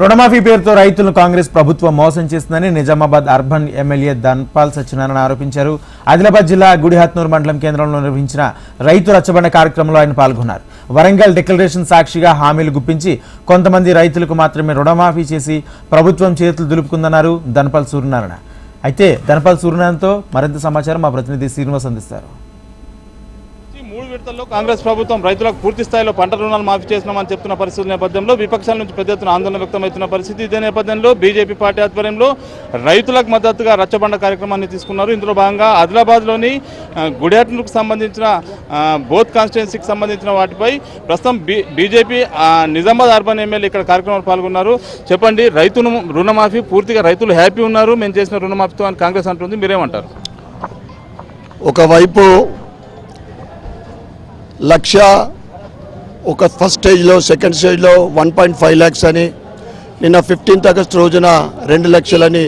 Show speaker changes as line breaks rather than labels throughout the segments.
రుణమాఫీ పేరుతో రైతులను కాంగ్రెస్ ప్రభుత్వం మోసం చేస్తుందని నిజామాబాద్ అర్బన్ ఎమ్మెల్యే ధన్పాల్ సత్యనారాయణ ఆరోపించారు. ఆదిలాబాద్ జిల్లా గుడిహత్నూరు మండలం కేంద్రంలో నిర్వహించిన రైతు రచ్చబండ కార్యక్రమంలో ఆయన పాల్గొన్నారు. వరంగల్ డిక్లరేషన్ సాక్షిగా హామీలు గుప్పించి కొంతమంది రైతులకు మాత్రమే రుణమాఫీ చేసి ప్రభుత్వం చేతులు దులుపుకుందన్నారు ధనపాల్ సూర్యనారాయణ. అయితే ధనపాల్ సూర్యనారాయణతో మరింత సమాచారం మా ప్రతినిధి శ్రీనివాస్ అందిస్తారు.
ఈ కాంగ్రెస్ ప్రభుత్వం రైతులకు పూర్తి స్థాయిలో పంట రుణాలు మాఫీ చేసినామని చెప్తున్న పరిస్థితుల నేపథ్యంలో విపక్షాల నుంచి పెద్ద ఎత్తున ఆందోళన వ్యక్తమవుతున్న పరిస్థితి ఇదే నేపథ్యంలో బీజేపీ పార్టీ ఆధ్వర్యంలో రైతులకు మద్దతుగా రచ్చబండ కార్యక్రమాన్ని తీసుకున్నారు. ఇందులో భాగంగా ఆదిలాబాద్లోని గుడియాటకు సంబంధించిన బోత్ కాన్స్టిట్యున్సీకి సంబంధించిన వాటిపై ప్రస్తుతం బీజేపీ నిజామాబాద్ అర్బన్ ఎమ్మెల్యే ఇక్కడ కార్యక్రమంలో పాల్గొన్నారు. చెప్పండి రైతును రుణమాఫీ పూర్తిగా రైతులు హ్యాపీ ఉన్నారు మేము చేసిన రుణమాఫీతో అని కాంగ్రెస్ అంటుంది మీరేమంటారు?
ఒకవైపు లక్ష ఒక ఫస్ట్ స్టేజ్లో సెకండ్ స్టేజ్లో వన్ పాయింట్ ఫైవ్ ల్యాక్స్ అని నిన్న ఫిఫ్టీన్త్ ఆగస్ట్ రోజున రెండు లక్షలని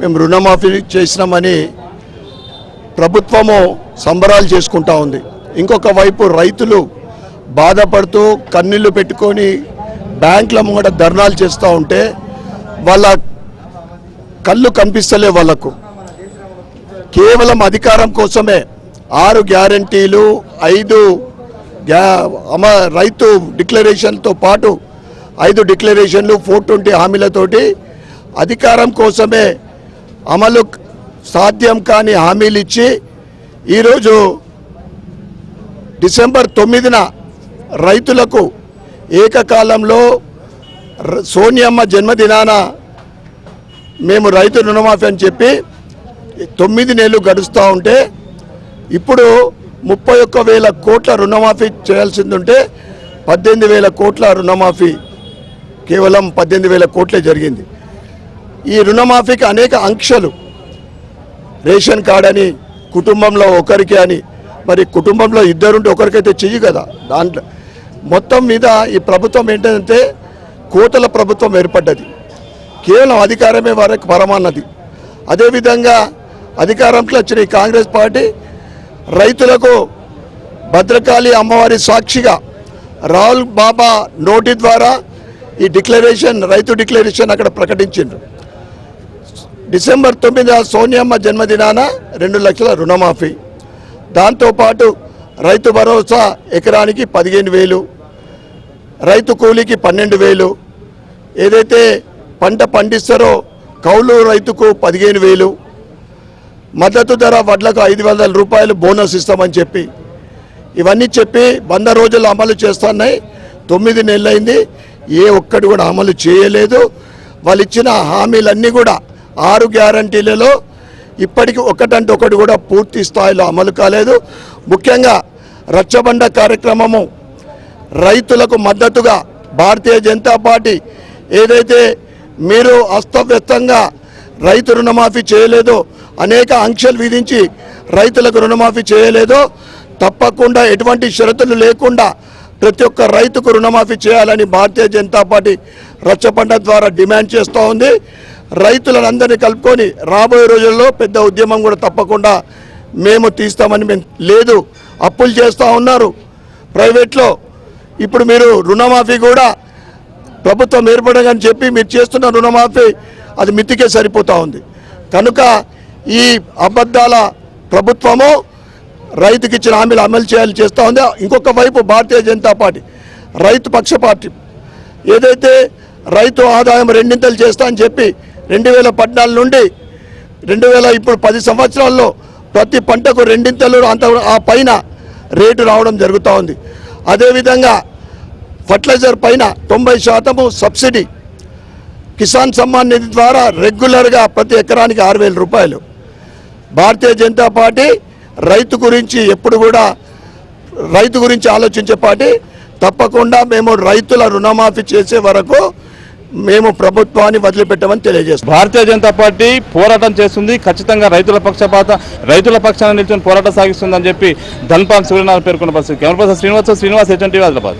మేము రుణమాఫీ చేసినామని ప్రభుత్వము సంబరాలు చేసుకుంటా ఉంది. ఇంకొక వైపు రైతులు బాధపడుతూ కన్నీళ్ళు పెట్టుకొని బ్యాంకుల ముంగట ధర్నాలు చేస్తూ ఉంటే వాళ్ళ కళ్ళు కనిపిస్తలే వాళ్ళకు. కేవలం అధికారం కోసమే ఆరు గ్యారంటీలు ఐదు గ్యా అమ రైతు డిక్లరేషన్తో పాటు ఐదు డిక్లరేషన్లు ఫోర్ ట్వంటీ హామీలతోటి అధికారం కోసమే అమలు సాధ్యం కాని హామీలు ఇచ్చి ఈరోజు డిసెంబర్ తొమ్మిదిన రైతులకు ఏకకాలంలో ర- సోనియమ్మ జన్మదినాన మేము రైతు రుణమాఫీ అని చెప్పి తొమ్మిది నెలలు గడుస్తూ ఉంటే ఇప్పుడు ముప్పై ఒక్క వేల కోట్ల రుణమాఫీ చేయాల్సింది ఉంటే పద్దెనిమిది వేల కోట్ల రుణమాఫీ కేవలం పద్దెనిమిది వేల కోట్లే జరిగింది. ఈ రుణమాఫీకి అనేక ఆంక్షలు రేషన్ కార్డ్ అని కుటుంబంలో ఒకరికి అని మరి కుటుంబంలో ఇద్దరుంటే ఒకరికైతే చెయ్యి కదా దాంట్లో. మొత్తం మీద ఈ ప్రభుత్వం ఏంటంటే కోతల ప్రభుత్వం ఏర్పడ్డది. కేవలం అధికారమే వారికి పరమాన్నది. అదేవిధంగా అధికారంలో వచ్చిన ఈ కాంగ్రెస్ పార్టీ రైతులకు భద్రకాళి అమ్మవారి సాక్షిగా రాహుల్ బాబా నోటి ద్వారా ఈ డిక్లరేషన్ రైతు డిక్లరేషన్ అక్కడ ప్రకటించిండ్రు. డిసెంబర్ తొమ్మిది సోనియమ్మ జన్మదినాన రెండు లక్షల రుణమాఫీ. దాంతోపాటు రైతు భరోసా ఎకరానికి పదిహేను వేలు రైతు కూలీకి పన్నెండు వేలు ఏదైతే పంట పండిస్తారో కౌలు రైతుకు పదిహేను వేలు మద్దతు ధర వడ్లకు ఐదు వందల రూపాయలు బోనస్ ఇస్తామని చెప్పి. ఇవన్నీ చెప్పి వంద రోజులు అమలు చేస్తున్నాయి. తొమ్మిది నెలలైంది. ఏ ఒక్కటి కూడా అమలు చేయలేదు. వాళ్ళు ఇచ్చిన హామీలన్నీ కూడా ఆరు గ్యారంటీలలో ఇప్పటికి ఒకటంటే ఒకటి కూడా పూర్తి స్థాయిలో అమలు కాలేదు. ముఖ్యంగా రచ్చబండ కార్యక్రమము రైతులకు మద్దతుగా భారతీయ జనతా పార్టీ ఏదైతే మీరు అస్తవ్యస్తంగా రైతు రుణమాఫీ చేయలేదో అనేక ఆంక్షలు విధించి రైతులకు రుణమాఫీ చేయలేదో. తప్పకుండా ఎటువంటి షరతులు లేకుండా ప్రతి ఒక్క రైతుకు రుణమాఫీ చేయాలని భారతీయ జనతా పార్టీ రచ్చబండ ద్వారా డిమాండ్ చేస్తూ ఉంది. రైతులందరినీ కలుపుకొని రాబోయే రోజుల్లో పెద్ద ఉద్యమం కూడా తప్పకుండా మేము తీస్తామని మేము లేదు అప్పులు చేస్తూ ఉన్నారు. ప్రైవేట్లో ఇప్పుడు మీరు రుణమాఫీ కూడా ప్రభుత్వం ఏర్పడదని చెప్పి మీరు చేస్తున్న రుణమాఫీ అది మితికే సరిపోతూ ఉంది. కనుక ఈ అబద్ధాల ప్రభుత్వము రైతుకి ఇచ్చిన హామీలు అమలు చేయాలి చేస్తూ ఉంది. ఇంకొక వైపు భారతీయ జనతా పార్టీ రైతు పక్ష పార్టీ. ఏదైతే రైతు ఆదాయం రెండింతలు చేస్తా అని చెప్పి రెండు వేల పద్నాలుగు నుండి రెండు వేల ఇప్పుడు పది సంవత్సరాల్లో ప్రతి పంటకు రెండింతలు అంత ఆ పైన రేటు రావడం జరుగుతూ ఉంది. అదేవిధంగా ఫర్టిలైజర్ పైన తొంభై శాతము సబ్సిడీ కిసాన్ సమ్మాన్ నిధి ద్వారా రెగ్యులర్గా ప్రతి ఎకరానికి ఆరు వేల రూపాయలు. భారతీయ జనతా పార్టీ రైతు గురించి ఎప్పుడు కూడా రైతు గురించి ఆలోచించే పార్టీ. తప్పకుండా మేము రైతుల రుణమాఫీ చేసే వరకు మేము ప్రభుత్వాన్ని వదిలిపెట్టమని తెలియజేస్తాం.
భారతీయ జనతా పార్టీ పోరాటం చేస్తుంది. ఖచ్చితంగా రైతుల పక్షపాత రైతుల పక్షాన నిల్చొని పోరాటం సాగిస్తుందని చెప్పి ధన్పాన్ సూర్యనారాయణ పేర్కొన్న పరిస్థితి. Camera person Srinivasa Srinivas H N Hyderabad